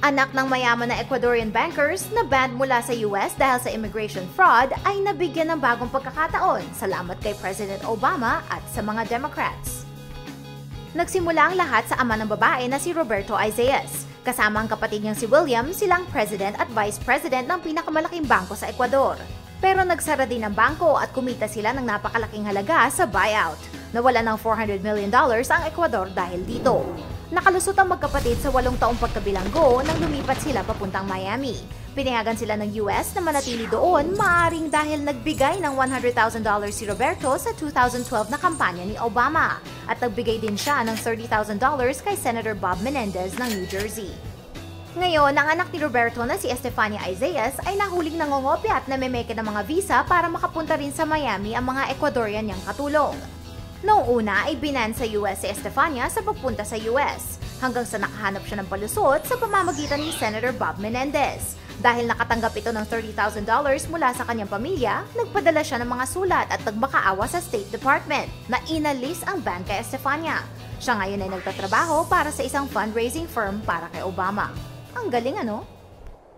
Anak ng mayaman na Ecuadorian bankers na banned mula sa US dahil sa immigration fraud ay nabigyan ng bagong pagkakataon salamat kay President Obama at sa mga Democrats. Nagsimula ang lahat sa ama ng babae na si Roberto Isaias. Kasama ang kapatid niyang si William, silang president at vice president ng pinakamalaking bangko sa Ecuador. Pero nagsara din ang bangko at kumita sila ng napakalaking halaga sa buyout. Nawala ng 400 million dollars ang Ecuador dahil dito. Nakalusot ang magkapatid sa walong taong pagkabilanggo nang lumipat sila papuntang Miami. Pinayagan sila ng US na manatili doon maaring dahil nagbigay ng $100,000 si Roberto sa 2012 na kampanya ni Obama at nagbigay din siya ng $30,000 kay Senator Bob Menendez ng New Jersey. Ngayon, ang anak ni Roberto na si Estefania Isaias ay nahuling nangongopya at namemeke ng mga visa para makapunta rin sa Miami ang mga Ecuadorian niyang katulong. Noong una ay binan sa US si Estefania sa pagpunta sa US, hanggang sa nakahanap siya ng palusot sa pamamagitan ni Senator Bob Menendez. Dahil nakatanggap ito ng $30,000 mula sa kanyang pamilya, nagpadala siya ng mga sulat at nagmakaawa sa State Department na inalis ang ban kay Estefania. Siya ngayon ay nagtatrabaho para sa isang fundraising firm para kay Obama. Ang galing ano?